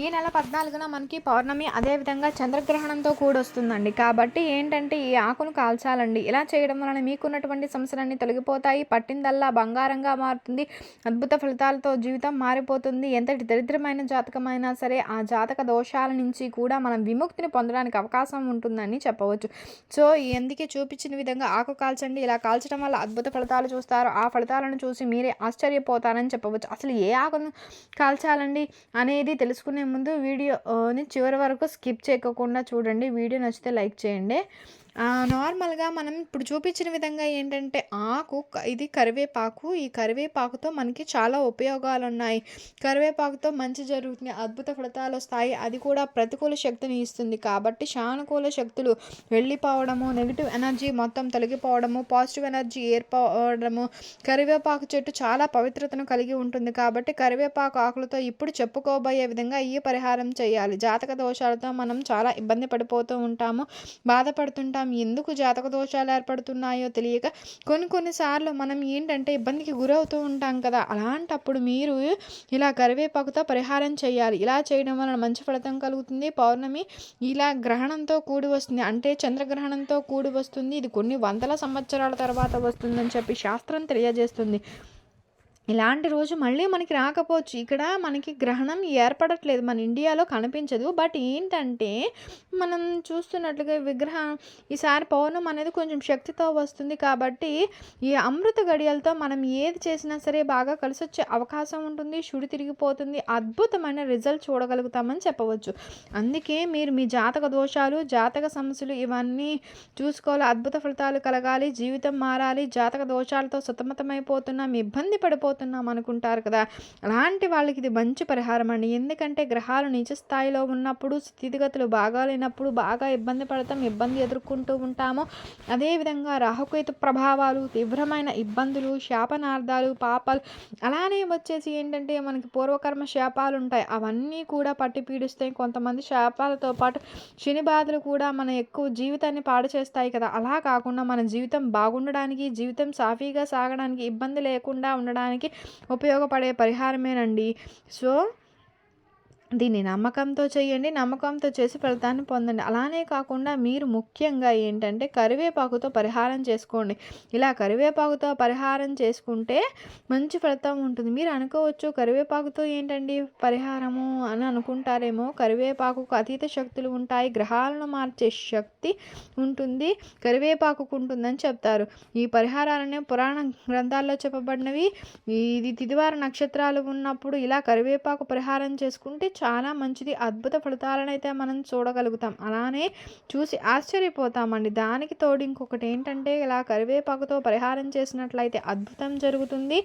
ఈ నెల పద్నాలుగున మనకి పౌర్ణమి అదేవిధంగా చంద్రగ్రహణంతో కూడొస్తుందండి. కాబట్టి ఏంటంటే ఈ ఆకును కాల్చాలండి. ఇలా చేయడం వలన మీకున్నటువంటి సమస్యలన్నీ తొలగిపోతాయి. పట్టిందల్లా బంగారంగా మారుతుంది. అద్భుత ఫలితాలతో జీవితం మారిపోతుంది. ఎంతటి దరిద్రమైన జాతకమైనా సరే ఆ జాతక దోషాల నుంచి కూడా మనం విముక్తిని పొందడానికి అవకాశం ఉంటుందని చెప్పవచ్చు. సో ఎందుకే చూపించిన విధంగా ఆకు కాల్చండి. ఇలా కాల్చడం వల్ల అద్భుత ఫలితాలు చూస్తారు. ఆ ఫలితాలను చూసి మీరే ఆశ్చర్యపోతారని చెప్పవచ్చు. అసలు ఏ ఆకును కాల్చాలండి అనేది తెలుసుకునే ముందు వీడియోని చివరి వరకు స్కిప్ చేయకుండా చూడండి. వీడియో నచ్చితే లైక్ చేయండి. నార్మల్గా మనం ఇప్పుడు చూపించిన విధంగా ఏంటంటే ఆకు ఇది కరివేపాకు. ఈ కరివేపాకుతో మనకి చాలా ఉపయోగాలు ఉన్నాయి కరివేపాకుతో మంచి జరుగుతుంది అద్భుత ఫలితాలు వస్తాయి. అది కూడా ప్రతికూల శక్తిని ఇస్తుంది. కాబట్టి సానుకూల శక్తులు వెళ్ళిపోవడము నెగిటివ్ ఎనర్జీ మొత్తం తొలగిపోవడము పాజిటివ్ ఎనర్జీ ఏర్పడము కరివేపాకు చెట్టు చాలా పవిత్రతను కలిగి ఉంటుంది. కాబట్టి కరివేపాకు ఆకులతో ఇప్పుడు చెప్పుకోబోయే విధంగా ఈ పరిహారం చేయాలి. జాతక దోషాలతో మనం చాలా ఇబ్బంది పడిపోతూ ఉంటాము బాధపడుతుంటాం ఎందుకు జాతక దోషాలు ఏర్పడుతున్నాయో తెలియక కొన్ని కొన్నిసార్లు మనం ఏంటంటే ఇబ్బందికి గురవుతూ ఉంటాం కదా. అలాంటప్పుడు మీరు ఇలా కరివేపాకుతో పరిహారం చేయాలి. ఇలా చేయడం వలన మంచి ఫలితం కలుగుతుంది. పౌర్ణమి ఇలా గ్రహణంతో కూడి వస్తుంది. అంటే చంద్రగ్రహణంతో కూడి వస్తుంది. ఇది కొన్ని వందల సంవత్సరాల తర్వాత వస్తుందని చెప్పి శాస్త్రం తెలియజేస్తుంది. ఇలాంటి రోజు మళ్ళీ మనకి రాకపోవచ్చు. ఇక్కడ మనకి గ్రహణం ఏర్పడట్లేదు. మన ఇండియాలో కనిపించదు. బట్ ఏంటంటే మనం చూస్తున్నట్లుగా విగ్రహం ఈసారి పౌర్ణం అనేది కొంచెం శక్తితో వస్తుంది కాబట్టి ఈ అమృత గడియలతో మనం ఏది చేసినా సరే బాగా కలిసి వచ్చే అవకాశం ఉంటుంది. షుడి తిరిగిపోతుంది. అద్భుతమైన రిజల్ట్ చూడగలుగుతామని చెప్పవచ్చు. అందుకే మీరు మీ జాతక దోషాలు జాతక సమస్యలు ఇవన్నీ చూసుకోవాలి. అద్భుత ఫలితాలు కలగాలి. జీవితం మారాలి. జాతక దోషాలతో సతమతమైపోతున్నాం ఇబ్బంది పడిపో పడిపోతున్నాం అనుకుంటారు కదా. అలాంటి వాళ్ళకి ఇది మంచి పరిహారం అండి. ఎందుకంటే గ్రహాలు నిజ స్థాయిలో ఉన్నప్పుడు స్థితిగతులు బాగాలేనప్పుడు బాగా ఇబ్బంది పడతాం ఇబ్బంది ఎదుర్కొంటూ ఉంటాము. అదేవిధంగా రాహుకేతు ప్రభావాలు తీవ్రమైన ఇబ్బందులు శాపనార్థాలు పాపాలు అలానే వచ్చేసి ఏంటంటే మనకి పూర్వకర్మ శాపాలు ఉంటాయి. అవన్నీ కూడా పట్టి పీడిస్తాయి కొంతమంది శాపాలతో పాటు శని బాధలు కూడా మన ఎక్కువ జీవితాన్ని పాడు చేస్తాయి కదా. అలా కాకుండా మన జీవితం బాగుండడానికి జీవితం సాఫీగా సాగడానికి ఇబ్బంది లేకుండా ఉండడానికి ఉపయోగపడే పరిహారమేనండి. సో దీన్ని నమ్మకంతో చేయండి నమ్మకంతో చేసి ఫలితాన్ని పొందండి. అలానే కాకుండా మీరు ముఖ్యంగా ఏంటంటే కరివేపాకుతో పరిహారం చేసుకోండి. ఇలా కరివేపాకుతో పరిహారం చేసుకుంటే మంచి ఫలితం ఉంటుంది. మీరు అనుకోవచ్చు కరివేపాకుతో ఏంటండి పరిహారము అని అనుకుంటారేమో. కరివేపాకుకు అతీత శక్తులు ఉంటాయి గ్రహాలను మార్చే శక్తి ఉంటుంది కరివేపాకుకు ఉంటుందని చెప్తారు. ఈ పరిహారాలనే పురాణ గ్రంథాల్లో చెప్పబడినవి. ఇది తిదివార నక్షత్రాలు ఉన్నప్పుడు ఇలా కరివేపాకు పరిహారం చేసుకుంటే చాలా మంచిది. అద్భుత ఫలితాలను అయితే మనం చూడగలుగుతాం. అలానే చూసి ఆశ్చర్యపోతామండి. దానికి తోడు ఇంకొకటి ఏంటంటే ఇలా కరివేపాకుతో పరిహారం చేసినట్లయితే అద్భుతం జరుగుతుంది.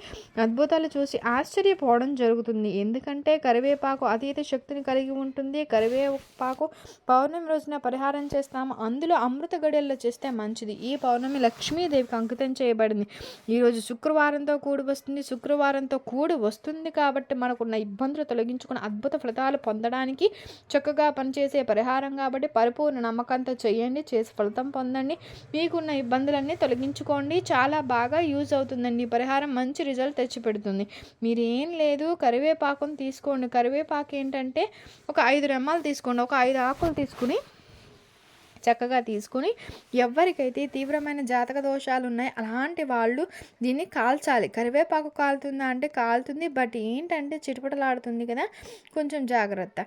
అద్భుతాలు చూసి ఆశ్చర్యపోవడం జరుగుతుంది. ఎందుకంటే కరివేపాకు అతీత శక్తిని కలిగి ఉంటుంది. కరివేపాకు పౌర్ణమి రోజున పరిహారం చేస్తాము. అందులో అమృత గడియల్లో చేస్తే మంచిది. ఈ పౌర్ణమి లక్ష్మీదేవికి అంకితం చేయబడింది. ఈరోజు శుక్రవారంతో కూడి వస్తుంది. శుక్రవారంతో కూడి వస్తుంది కాబట్టి మనకున్న ఇబ్బందులు తొలగించుకున్న అద్భుత ఫలితాలు పొందడానికి చక్కగా పనిచేసే పరిహారం కాబట్టి పరిపూర్ణ నమ్మకంతో చేయండి చేసి ఫలితం పొందండి. మీకున్న ఇబ్బందులన్నీ తొలగించుకోండి. చాలా బాగా యూజ్ అవుతుందండి ఈ పరిహారం. మంచి రిజల్ట్ తెచ్చిపెడుతుంది మీరు ఏం లేదు కరివేపాకును తీసుకోండి. కరివేపాకు ఏంటంటే ఒక ఐదు రెమ్మలు తీసుకోండి. ఒక ఐదు ఆకులు తీసుకుని చక్కగా తీసుకుని ఎవరికైతే తీవ్రమైన జాతక దోషాలు ఉన్నాయి అలాంటి వాళ్ళు దీన్ని కాల్చాలి. కరివేపాకు కాలుతుందా అంటే కాలుతుంది బట్ ఏంటంటే చిటపటలాడుతుంది కదా కొంచెం జాగ్రత్త.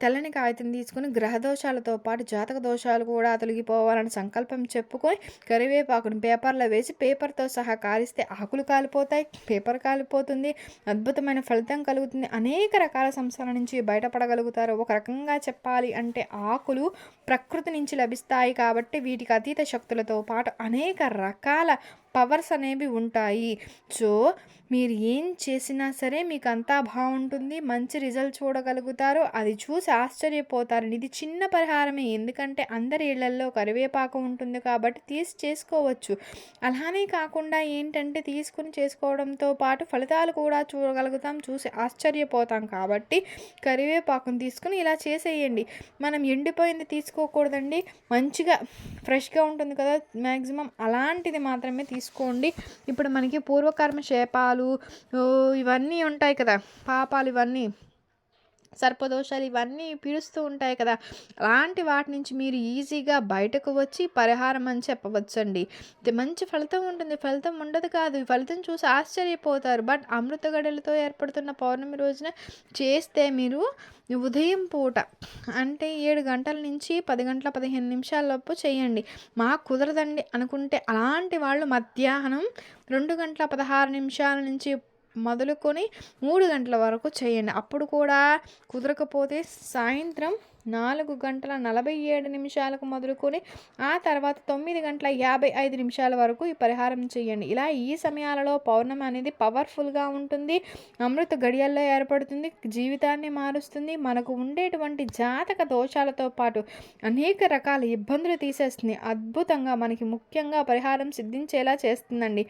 తెల్లని కాగితం తీసుకుని గ్రహ దోషాలతో పాటు జాతక దోషాలు కూడా తొలగిపోవాలని సంకల్పం చెప్పుకొని కరివేపాకును పేపర్లో వేసి పేపర్తో సహా కాలిస్తే ఆకులు కాలిపోతాయి పేపర్ కాలిపోతుంది అద్భుతమైన ఫలితం కలుగుతుంది. అనేక రకాల సంస్థల నుంచి బయటపడగలుగుతారు. ఒక రకంగా చెప్పాలి అంటే ఆకులు ప్రకృతి నుంచి లభిస్తాయి కాబట్టి వీటికి అతీత శక్తులతో పాటు అనేక రకాల పవర్స్ అనేవి ఉంటాయి. సో మీరు ఏం చేసినా సరే మీకు అంతా బాగుంటుంది మంచి రిజల్ట్ చూడగలుగుతారు. అది చూసి ఆశ్చర్యపోతారు ఇది చిన్న పరిహారమే. ఎందుకంటే అందరి ఇళ్ళల్లో కరివేపాకు ఉంటుంది కాబట్టి తీసి చేసుకోవచ్చు. అలానే కాకుండా ఏంటంటే తీసుకుని చేసుకోవడంతో పాటు ఫలితాలు కూడా చూడగలుగుతాం చూసి ఆశ్చర్యపోతాం కాబట్టి కరివేపాకును తీసుకుని ఇలా చేసేయండి. మనం ఎండిపోయింది తీసుకోకూడదండి. మంచిగా ఫ్రెష్గా ఉంటుంది కదా మ్యాక్సిమం అలాంటిది మాత్రమే తీసుకోండి. ఇప్పుడు మనకి పూర్వకర్మ శాపాలు ఓ, ఇవన్నీ ఉంటాయి కదా. పాపాలు ఇవన్నీ. సర్పదోషాలు ఇవన్నీ పీడుస్తూ ఉంటాయి కదా. అలాంటి వాటి నుంచి మీరు ఈజీగా బయటకు వచ్చి పరిహారం అని చెప్పవచ్చండి. మంచి ఫలితం ఉంటుంది. ఫలితం ఉండదు కాదు. ఫలితం చూసి ఆశ్చర్యపోతారు. బట్ అమృత గడలతో ఏర్పడుతున్న పౌర్ణమి రోజున చేస్తే మీరు ఉదయం పూట అంటే ఏడు గంటల నుంచి పది గంటల పదిహేను నిమిషాలలోపు చేయండి. మాకు కుదరదండి అనుకుంటే అలాంటి వాళ్ళు మధ్యాహ్నం రెండు గంటల పదహారు నిమిషాల నుంచి మొదలుకొని మూడు గంటల వరకు చేయండి. అప్పుడు కూడా కుదరకపోతే సాయంత్రం నాలుగు గంటల నలభై ఏడు నిమిషాలకు మొదలుకొని ఆ తర్వాత తొమ్మిది గంటల యాభై ఐదు నిమిషాల వరకు ఈ పరిహారం చేయండి. ఇలా ఈ సమయాలలో పౌర్ణమి అనేది పవర్ఫుల్గా ఉంటుంది. అమృత గడియల్లో ఏర్పడుతుంది. జీవితాన్ని మారుస్తుంది. మనకు ఉండేటువంటి జాతక దోషాలతో పాటు అనేక రకాల ఇబ్బందులు తీసేస్తుంది. అద్భుతంగా మనకి ముఖ్యంగా పరిహారం సిద్ధించేలా చేస్తుందండి.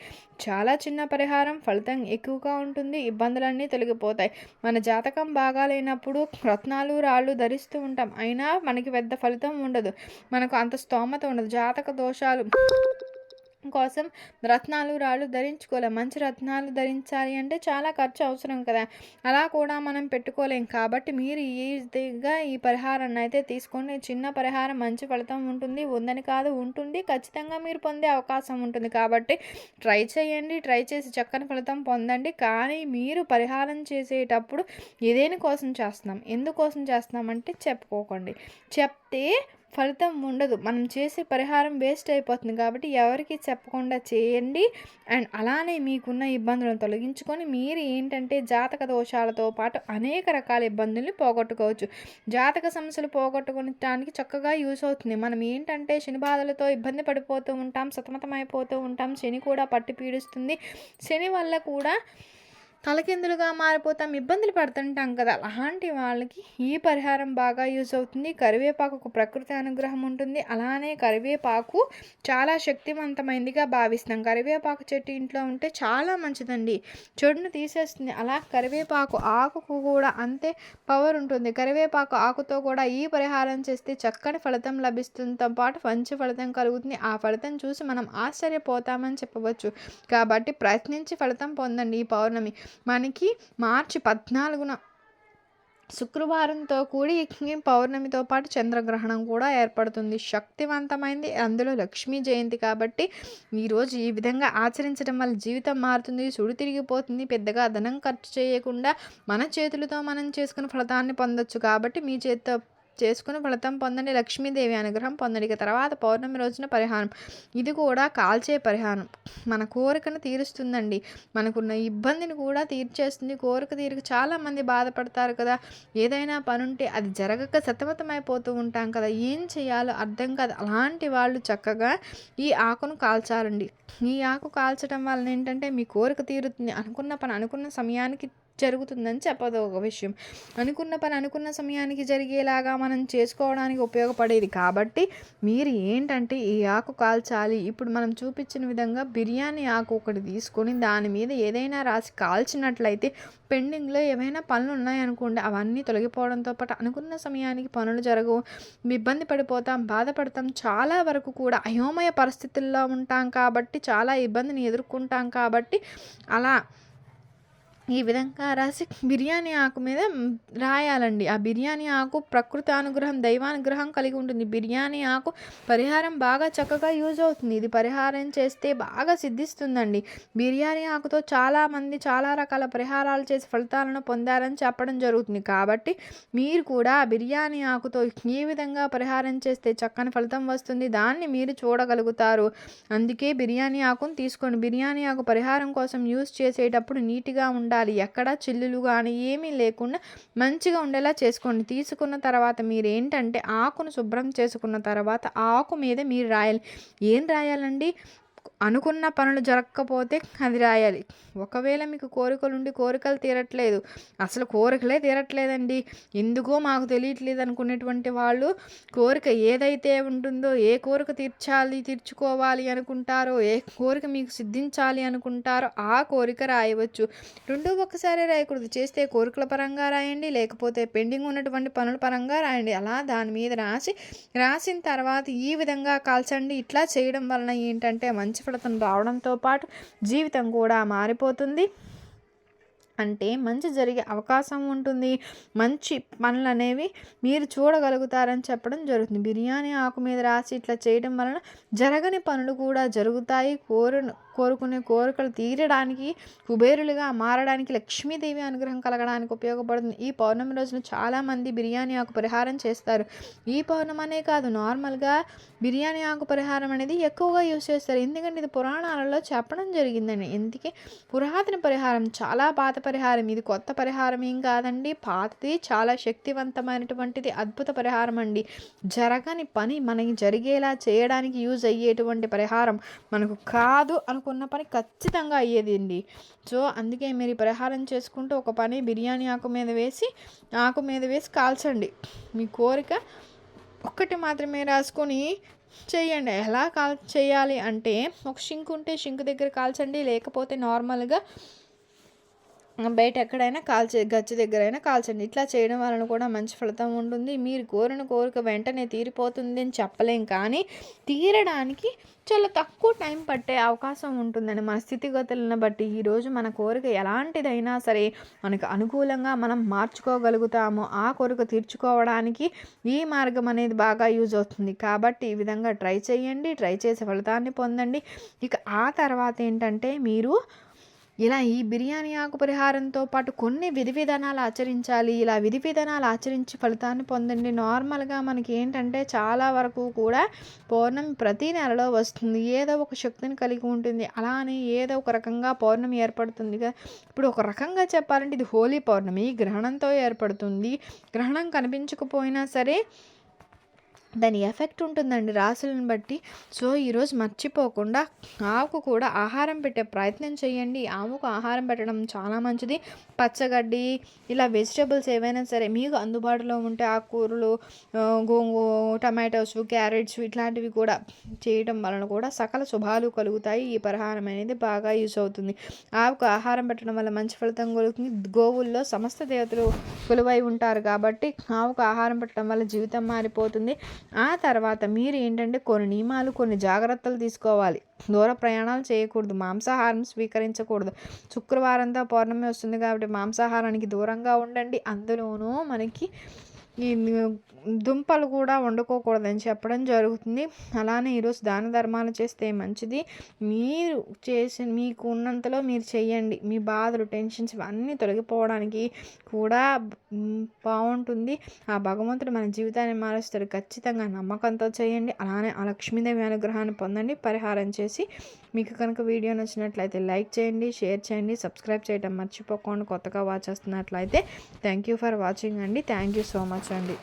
చాలా చిన్న పరిహారం ఫలితం ఎక్కువగా ఉంటుంది. ఇబ్బందులన్నీ తొలగిపోతాయి. మన జాతకం బాగాలేనప్పుడు రత్నాలు రాళ్ళు ధరిస్తూ ఉంటాం. అయినా మనకి పెద్ద ఫలితం ఉండదు. మనకు అంత స్తోమత ఉండదు. జాతక దోషాలు కోసం రత్నాలు రాళ్ళు ధరించుకోలేం. మంచి రత్నాలు ధరించాలి అంటే చాలా ఖర్చు అవసరం కదా. అలా కూడా మనం పెట్టుకోలేం. కాబట్టి మీరు ఈజీగా ఈ పరిహారాన్ని అయితే తీసుకోండి. చిన్న పరిహారం మంచి ఫలితం ఉంటుంది. ఉందని కాదు ఉంటుంది. ఖచ్చితంగా మీరు పొందే అవకాశం ఉంటుంది. కాబట్టి ట్రై చేయండి. ట్రై చేసి చక్కని ఫలితం పొందండి. కానీ మీరు పరిహారం చేసేటప్పుడు ఇదేని కోసం చేస్తున్నాం? ఎందుకోసం చేస్తున్నామంటే చెప్పుకోకండి. చెప్తే ఫలితం ఉండదు. మనం చేసే పరిహారం వేస్ట్ అయిపోతుంది కాబట్టి ఎవరికి చెప్పకుండా చేయండి. అండ్ అలానే మీకున్న ఇబ్బందులను తొలగించుకొని మీరు ఏంటంటే జాతక దోషాలతో పాటు అనేక రకాల ఇబ్బందుల్ని పోగొట్టుకోవచ్చు. జాతక సమస్యలు పోగొట్టుకోవడానికి చక్కగా యూస్ అవుతుంది. మనం ఏంటంటే శని బాధలతో ఇబ్బంది పడిపోతూ ఉంటాం సతమతమైపోతూ ఉంటాం శని కూడా పట్టి పీడిస్తుంది. శని వల్ల కూడా తలకిందులుగా మారిపోతాం ఇబ్బందులు పడుతుంటాం కదా. అలాంటి వాళ్ళకి ఈ పరిహారం బాగా యూజ్ అవుతుంది. కరివేపాకు ప్రకృతి అనుగ్రహం ఉంటుంది. అలానే కరివేపాకు చాలా శక్తివంతమైనదిగా భావిస్తాం. కరివేపాకు చెట్టు ఇంట్లో ఉంటే చాలా మంచిదండి. చెడును తీసేస్తుంది. అలా కరివేపాకు ఆకుకు కూడా అంతే పవర్ ఉంటుంది. కరివేపాకు ఆకుతో కూడా ఈ పరిహారం చేస్తే చక్కని ఫలితం లభిస్తుందితో పాటు మంచి ఫలితం కలుగుతుంది. ఆ ఫలితం చూసి మనం ఆశ్చర్యపోతామని చెప్పవచ్చు. కాబట్టి ప్రయత్నించి ఫలితం పొందండి ఈ పౌర్ణమి. మనకి మార్చి పద్నాలుగున శుక్రవారంతో కూడి పౌర్ణమితో పాటు చంద్రగ్రహణం కూడా ఏర్పడుతుంది. శక్తివంతమైంది. అందులో లక్ష్మీ జయంతి కాబట్టి ఈరోజు ఈ విధంగా ఆచరించడం వల్ల జీవితం మారుతుంది సుడి తిరిగిపోతుంది. పెద్దగా ధనం ఖర్చు చేయకుండా మన చేతులతో మనం చేసుకున్న ఫలితాన్ని పొందొచ్చు. కాబట్టి మీ చేతితో చేసుకుని ఫలితం పొందండి. లక్ష్మీదేవి అనుగ్రహం పొందండి ఇక తర్వాత పౌర్ణమి రోజున పరిహారం. ఇది కూడా కాల్చే పరిహారం. మన కోరికను తీరుస్తుందండి. మనకున్న ఇబ్బందిని కూడా తీర్చేస్తుంది. కోరిక తీరిక చాలామంది బాధపడతారు కదా. ఏదైనా పనుంటే అది జరగక సతమతమైపోతూ ఉంటాం కదా. ఏం చేయాలో అర్థం కాదు. అలాంటి వాళ్ళు చక్కగా ఈ ఆకును కాల్చాలండి. ఈ ఆకు కాల్చడం వలన ఏంటంటే మీ కోరిక తీరుతుంది. అనుకున్న పని అనుకున్న సమయానికి జరుగుతుందని చెప్పదు ఒక విషయం. అనుకున్న పని అనుకున్న సమయానికి జరిగేలాగా మనం చేసుకోవడానికి ఉపయోగపడేది. కాబట్టి మీరు ఏంటంటే ఈ ఆకు కాల్చాలి. ఇప్పుడు మనం చూపించిన విధంగా బిర్యానీ ఆకు ఒకటి తీసుకొని దాని మీద ఏదైనా రాసి కాల్చినట్లయితే పెండింగ్లో ఏమైనా పనులు ఉన్నాయనుకోండి అవన్నీ తొలగిపోవడంతో పాటు అనుకున్న సమయానికి పనులు జరగవు. ఇబ్బంది పడిపోతాం బాధపడతాం. చాలా వరకు కూడా అయోమయ పరిస్థితుల్లో ఉంటాం కాబట్టి చాలా ఇబ్బందిని ఎదుర్కొంటాం కాబట్టి అలా ఈ విధంగా రాసి బిర్యానీ ఆకు మీద రాయాలండి. ఆ బిర్యానీ ఆకు ప్రకృతి అనుగ్రహం దైవానుగ్రహం కలిగి ఉంటుంది. బిర్యానీ ఆకు పరిహారం బాగా చక్కగా యూజ్ అవుతుంది. ఇది పరిహారం చేస్తే బాగా సిద్ధిస్తుందండి. బిర్యానీ ఆకుతో చాలామంది చాలా రకాల పరిహారాలు చేసి ఫలితాలను పొందారని చెప్పడం జరుగుతుంది. కాబట్టి మీరు కూడా బిర్యానీ ఆకుతో ఏ విధంగా పరిహారం చేస్తే చక్కని ఫలితం వస్తుంది దాన్ని మీరు చూడగలుగుతారు. అందుకే బిర్యానీ ఆకును తీసుకోండి. బిర్యానీ ఆకు పరిహారం కోసం యూజ్ చేసేటప్పుడు నీట్గా ఉండాలి. ఎక్కడ చిల్లులు కానీ ఏమీ లేకుండా మంచిగా ఉండేలా చేసుకోండి. తీసుకున్న తర్వాత మీరు ఏంటంటే ఆకును శుభ్రం చేసుకున్న తర్వాత ఆకు మీద మీరు రాయాలి. ఏం రాయాలండి? అనుకున్న పనులు జరగకపోతే అది రాయాలి. ఒకవేళ మీకు కోరికలు ఉండి కోరికలు తీరట్లేదు. అసలు కోరికలే తీరట్లేదండి. ఎందుకో మాకు తెలియట్లేదు అనుకునేటువంటి వాళ్ళు కోరిక ఏదైతే ఉంటుందో ఏ కోరిక తీర్చాలి తీర్చుకోవాలి అనుకుంటారో ఏ కోరిక మీకు సిద్ధించాలి అనుకుంటారో ఆ కోరిక రాయవచ్చు. రెండూ ఒకసారి రాయకూడదు. చేస్తే కోరికల పరంగా రాయండి లేకపోతే పెండింగ్ ఉన్నటువంటి పనుల పరంగా రాయండి. అలా దాని మీద రాసి రాసిన తర్వాత ఈ విధంగా కాల్చండి. ఇట్లా చేయడం వలన ఏంటంటే మంచి ఫలితం రావడంతో పాటు జీవితం కూడా మారిపోతుంది. అంటే మంచి జరిగే అవకాశం ఉంటుంది. మంచి పనులు అనేవి మీరు చూడగలుగుతారని చెప్పడం జరుగుతుంది. బిర్యానీ ఆకు మీద రాసి ఇట్లా చేయడం వలన జరగని పనులు కూడా జరుగుతాయి. కోరు కోరుకునే కోరికలు తీరడానికి కుబేరులుగా మారడానికి లక్ష్మీదేవి అనుగ్రహం కలగడానికి ఉపయోగపడుతుంది. ఈ పౌర్ణమి రోజున చాలామంది బిర్యానీ ఆకు పరిహారం చేస్తారు. ఈ పౌర్ణమనే కాదు నార్మల్గా బిర్యానీ ఆకు పరిహారం అనేది ఎక్కువగా యూజ్ చేస్తారు. ఎందుకంటే ఇది పురాణాలలో చెప్పడం జరిగిందండి. ఎందుకే పురాతన పరిహారం చాలా పాత పరిహారం ఇది కొత్త పరిహారం ఏం కాదండి. పాతది చాలా శక్తివంతమైనటువంటిది అద్భుత పరిహారం అండి. జరగని పని మనకి జరిగేలా చేయడానికి యూజ్ అయ్యేటువంటి పరిహారం మనకు కాదు అను అనుకున్న పని ఖచ్చితంగా అయ్యేదండి. సో అందుకే మీరు పరిహారం చేసుకుంటూ ఒక పని బిర్యానీ ఆకు మీద వేసి ఆకు మీద వేసి కాల్చండి. మీ కోరిక ఒక్కటి మాత్రమే రాసుకొని చేయండి. ఎలా కాల్ చేయాలి అంటే ఒక షింక్ ఉంటే షింక్ దగ్గర కాల్చండి. లేకపోతే నార్మల్గా బయట ఎక్కడైనా కాల్చే గచ్చి దగ్గరైనా కాల్చండి ఇట్లా చేయడం వలన కూడా మంచి ఫలితం ఉంటుంది. మీరు కోరిన కోరిక వెంటనే తీరిపోతుంది అని చెప్పలేం. కానీ తీరడానికి చాలా తక్కువ టైం పట్టే అవకాశం ఉంటుందని మన స్థితిగతులను బట్టి ఈరోజు మన కోరిక ఎలాంటిదైనా సరే మనకు అనుకూలంగా మనం మార్చుకోగలుగుతాము. ఆ కోరిక తీర్చుకోవడానికి ఈ మార్గం అనేది బాగా యూజ్ అవుతుంది. కాబట్టి ఈ విధంగా ట్రై చేయండి. ట్రై చేసే ఫలితాన్ని పొందండి. ఇక ఆ తర్వాత ఏంటంటే మీరు ఇలా ఈ బిర్యానీ ఆకు పరిహారంతో పాటు కొన్ని విధి విధానాలు ఆచరించాలి. ఇలా విధి విధానాలు ఆచరించి ఫలితాన్ని పొందండి. నార్మల్గా మనకి ఏంటంటే చాలా వరకు కూడా పౌర్ణమి ప్రతి నెలలో వస్తుంది. ఏదో ఒక శక్తిని కలిగి ఉంటుంది. అలానే ఏదో ఒక రకంగా పౌర్ణమి ఏర్పడుతుంది కదా. ఇప్పుడు ఒక రకంగా చెప్పాలంటే ఇది హోలీ పౌర్ణమి. గ్రహణంతో ఏర్పడుతుంది. గ్రహణం కనిపించకపోయినా సరే దాని ఎఫెక్ట్ ఉంటుందండి రాసులను బట్టి. సో ఈరోజు మర్చిపోకుండా ఆవుకు కూడా ఆహారం పెట్టే ప్రయత్నం చేయండి. ఆవుకు ఆహారం పెట్టడం చాలా మంచిది. పచ్చగడ్డి ఇలా వెజిటబుల్స్ ఏవైనా సరే మీకు అందుబాటులో ఉంటే ఆకుకూరలు గోంగూ టమాటోస్ క్యారెట్స్ ఇట్లాంటివి కూడా చేయడం వలన కూడా సకల శుభాలు కలుగుతాయి. ఈ పరిహారం అనేది బాగా యూజ్ అవుతుంది. ఆవుకు ఆహారం పెట్టడం వల్ల మంచి ఫలితం కలుగుతుంది. గోవుల్లో సమస్త దేవతలు కొలువై ఉంటారు కాబట్టి ఆవుకు ఆహారం పెట్టడం వల్ల జీవితం మారిపోతుంది. ఆ తర్వాత మీరు ఏంటంటే కొన్ని నియమాలు కొన్ని జాగ్రత్తలు తీసుకోవాలి. దూర ప్రయాణాలు చేయకూడదు. మాంసాహారం స్వీకరించకూడదు. శుక్రవారంతో పౌర్ణమి వస్తుంది కాబట్టి మాంసాహారానికి దూరంగా ఉండండి. అందులోనూ మనకి ఈ దుంపలు కూడా వండుకోకూడదని చెప్పడం జరుగుతుంది. అలానే ఈరోజు దాన ధర్మాలు చేస్తే మంచిది. మీరు చేసి మీకు ఉన్నంతలో మీరు చేయండి మీ బాధలు టెన్షన్స్ ఇవన్నీ తొలగిపోవడానికి కూడా బాగుంటుంది ఆ భగవంతుడు మన జీవితాన్ని మారుస్తాడు. ఖచ్చితంగా నమ్మకంతో చేయండి. అలానే ఆ లక్ష్మీదేవి అనుగ్రహాన్ని పొందండి. పరిహారం చేసి మీకు కనుక వీడియో నచ్చినట్లయితే లైక్ చేయండి షేర్ చేయండి సబ్స్క్రైబ్ చేయడం మర్చిపోకుండా కొత్తగా వాచ్ చేస్తున్నట్లయితే థ్యాంక్ యూ ఫర్ వాచింగ్ అండి. Thank you so much. గమనించండి